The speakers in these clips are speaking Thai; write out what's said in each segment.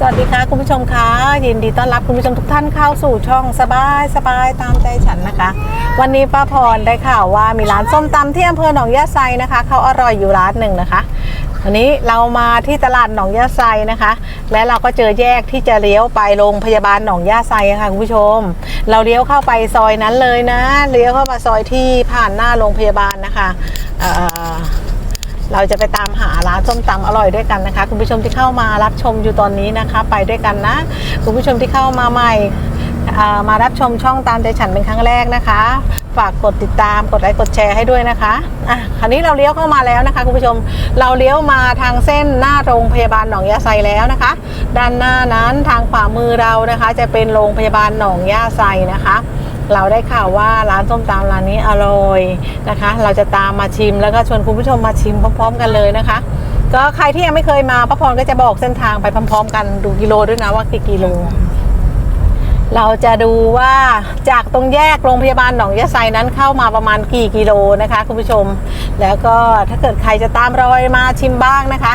สวัสดีค่ะคุณผู้ชมคะยินดีต้อนรับคุณผู้ชมทุกท่านเข้าสู่ช่องสบายสบายตามใจฉันนะคะ วันนี้ป้าพรได้ข่าวว่ามีร้านส้มตำที่อำเภอหนองยาไซนะคะเขาอร่อยอยู่ร้านหนึ่งนะคะวันนี้เรามาที่ตลาดหนองยาไซนะคะ และเราก็เจอแยกที่จะเลี้ยวไปโรงพยาบาลหนองยาไซค่ะคุณผู้ชม เราเลี้ยวเข้าไปซอยนั้นเลยนะเลี้ยวเข้ามาซอยที่ผ่านหน้าโรงพยาบาลนะคะ เราจะไปตามหาร้านส้มตำอร่อยด้วยกันนะคะ คุณผู้ชมที่เข้ามารับชมอยู่ตอนนี้นะคะ ไปด้วยกันนะ คุณผู้ชมที่เข้ามาใหม่มารับชมช่องตามใจฉันเป็นครั้งแรกนะคะ ฝากกดติดตามกดไลค์กดแชร์ให้ด้วยนะคะอะคราวนี้เราเลี้ยวเข้ามาแล้วนะคะคุณผู้ชมเราเลี้ยวมาทางเส้นหน้าโรงพยาบาลหนองยาไซแล้วนะคะ ด้านหน้านั้นทางขวามือเรานะคะ จะเป็นโรงพยาบาลหนองยาไซนะคะ เราได้ข่าวว่าร้านส้มตำร้านนี้อร่อยนะคะ เราจะตามมาชิมแล้วก็ชวนคุณผู้ชมมาชิมพร้อม ๆ กันเลยนะคะ ก็ใครที่ยังไม่เคยมาป้าพรก็จะบอกเส้นทางไปพร้อม ๆ กันดูกิโลด้วยนะว่ากี่กิโล เราจะดูว่าจากตรงแยกโรงพยาบาลหนองยะไซนั้นเข้ามาประมาณกี่กิโลนะคะคุณผู้ชม แล้วก็ถ้าเกิดใครจะตามรอยมาชิมบ้างนะคะ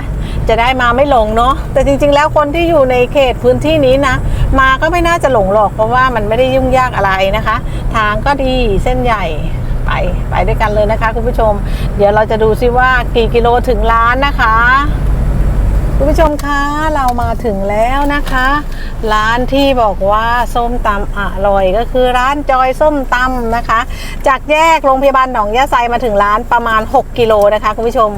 จะได้มาไม่หลงเนาะแต่จริง ๆ แล้วคนที่อยู่ในเขตพื้นที่นี้นะ มาก็ไม่น่าจะหลงหรอกเพราะว่ามันไม่ได้ยุ่งยากอะไรนะคะ ทางก็ดีเส้นใหญ่ไปไปด้วยกันเลยนะคะคุณผู้ชม เดี๋ยวเราจะดูซิว่ากี่กิโลถึงร้านนะคะ คุณผู้ชมคะเรามาถึงแล้วนะคะ ร้านที่บอกว่าส้มตำอร่อยก็คือร้านจอยส้มตำนะคะ จากแยกโรงพยาบาลหนองยะไซมาถึงร้านประมาณ 6 กิโลนะคะคุณผู้ชม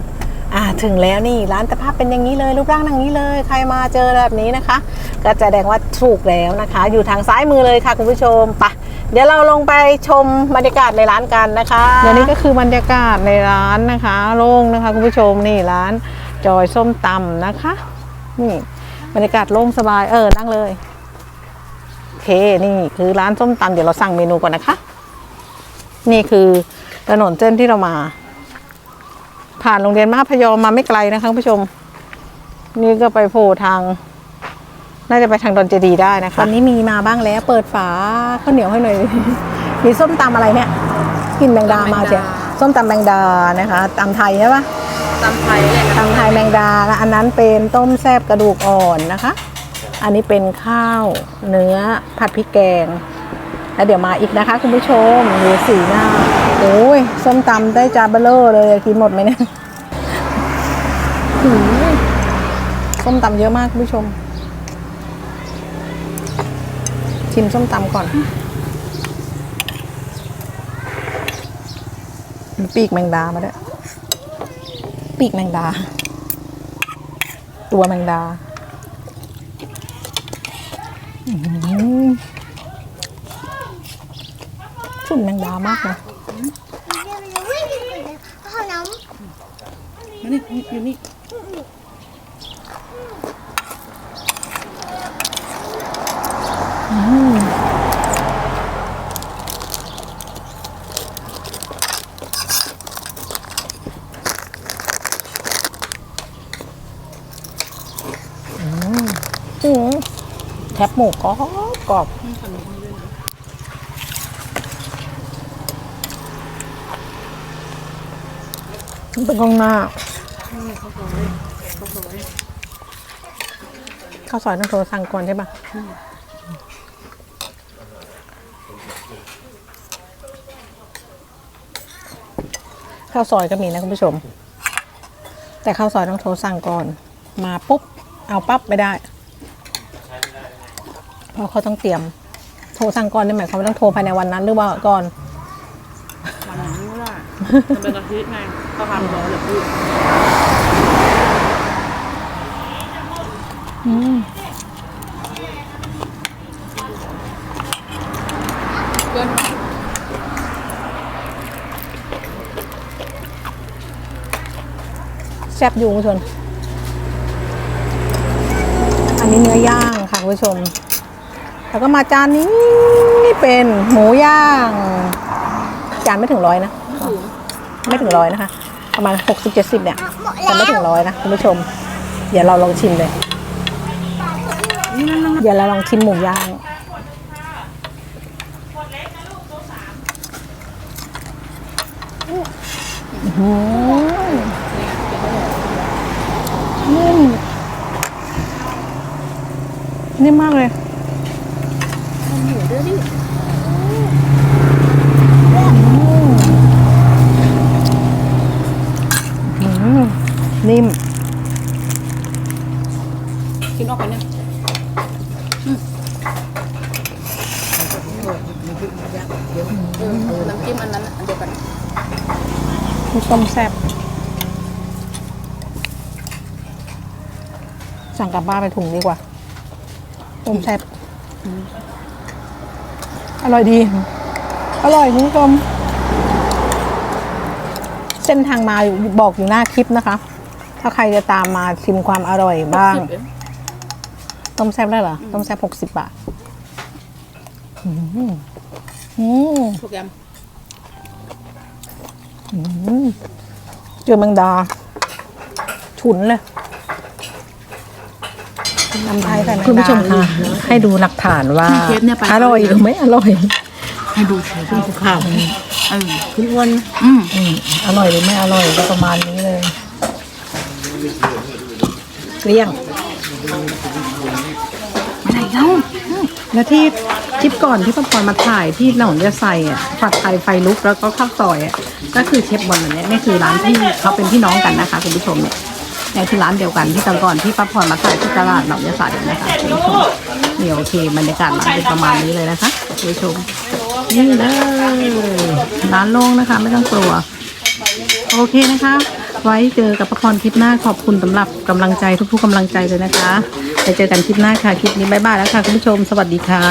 อ่าถึงแล้วนี่ร้านสภาพเป็นอย่างนี้เลยรูปร่างอย่างนี้เลย ใครมาเจอแบบนี้นะคะ ก็จะแสดงว่าถูกแล้วนะคะ อยู่ทางซ้ายมือเลยค่ะคุณผู้ชมปะเดี๋ยวเราลงไปชมบรรยากาศในร้านกันนะคะเดี๋ยวนี้ก็คือบรรยากาศในร้านนะคะ โล่งนะคะคุณผู้ชมนี่ร้าน จอยส้มตำนะคะ นี่บรรยากาศโล่งสบายเออนั่งเลย โอเคนี่คือร้านส้มตำเดี๋ยวเราสั่งเมนูก่อนนะคะ นี่คือถนนเส้นที่เรามา ผ่านโรงเรียนมหาพยอมมาไม่ไกลนะคะคุณผู้ชม นี่ก็ไปโผล่ทาง น่าจะไปทางดอนเจดีย์ได้นะคะวันนี้มีมาบ้างแล้ว เปิดฝาข้าวเหนียวให้หน่อยมีส้มตำอะไรเนี่ยกลินแมงดามาเชียวส้มตำแมงดานะคะตำไทยใช่ปะ ตำไทยเลยนะตำไทยแมงดาและอันนั้นเป็นต้มแซบกระดูกอ่อนนะคะ อันนี้เป็นข้าวเนื้อผัดพริกแกง แล้วเดี๋ยวมาอีกนะคะ คุณผู้ชมดูสีหน้าโอ้ยส้มตำได้จานเบลเลอร์เลยกินหมดไหมเนี่ยส้มตำเยอะมากคุณผู้ชม ชิมส้มตำก่อนมีปีกแมงดามาด้วย ปีกแมงดา ตัวแมงดาอื้อหือฝุ่นแมงดามากเลยมานี่อยู่นี่อื้อหือ แคบหมูกรอบกรอบเป็นกองหน้าข้าวซอยต้องโทรสั่งก่อนใช่ปะข้าวซอยก็มีนะคุณผู้ชม แต่ข้าวซอยต้องโทรสั่งก่อน มาปุ๊บ เอาปั๊บไม่ได้ เพราะเขาต้องเตรียม โทรสั่งก่อนได้ไหมเขาไม่ต้องโทรภายในวันนั้น หรือว่าก่อนวันนี้ไม่ได้มันเป็นอาทิตย์ไงก็ทำร้อนหรือพูดแซ่บอยู่คุณผู้ชมอันนี้เนื้อย่างค่ะคุณผู้ชม แล้วก็มาจานนี้เป็นหมูย่าง จานไม่ถึงร้อยนะ ไม่ถึงร้อยนะคะ ประมาณหกสิบเจ็ดสิบเนี่ยแต่ไม่ถึงร้อยนะคุณผู้ชม เดี๋ยวเราลองชิมเลย เดี๋ยวเราลองชิมหมูย่างนุ่มนิ่มมากเลย หมูด้วยดิ อืมนิ่ม กินออกไปเนี่ยอืม เออน้ำจิ้มอันนั้นอันเดียวกันมีต้มแซ่บสั่งกลับบ้านไปถุงดีกว่าต้มแซ่บอร่อยดี อร่อยคุณผู้ชมเส้นทางมาอยู่บอกอยู่หน้าคลิปนะคะ ถ้าใครจะตามมาชิมความอร่อยบ้างสิบเองต้มแซ่บได้เหรอ ต้มแซ่บหกสิบบาท อืมอืมถูกยอืมเจอแมงดา ฉุนเลยน้ำไทยใส่แมงดา คุณผู้ชมคะให้ดูหลักฐานว่า เชฟเนี่ยไป อร่อยหรือไม่อร่อย ให้ดูเชฟขึ้นภูเขาเออขึ้นอ้วนอืมอืมอร่อยหรือไม่อร่อยก็ประมาณนี้เลย เกลี้ยง ไหนเล่าแล้วที่คลิปก่อนที่ป้าพรมาถ่ายที่หนองยาไซอะผัดไทยไฟลุกแล้วก็ข้าวซอยอะก็คือเชฟบอลอันเนี้ยนี่คือร้านที่เขาเป็นพี่น้องกันนะคะคุณผู้ชมเนี่ยเนี่ยคือร้านเดียวกันที่ตอนก่อนที่ป้าพรมาถ่ายที่ตลาดหนองยาไซนะคะคุณผู้ชมเนี่ยโอเคบรรยากาศร้านเป็นประมาณนี้เลยนะคะคุณผู้ชมนี่เลยร้านโล่งนะคะ ไม่ต้องกลัว โอเคนะคะ ไว้เจอกับป้าพรคลิปหน้าขอบคุณสำหรับกำลังใจทุกๆกำลังใจเลยนะคะ ไปเจอกันคลิปหน้าค่ะ คลิปนี้บ๊ายบายแล้วค่ะ คุณผู้ชม สวัสดีค่ะ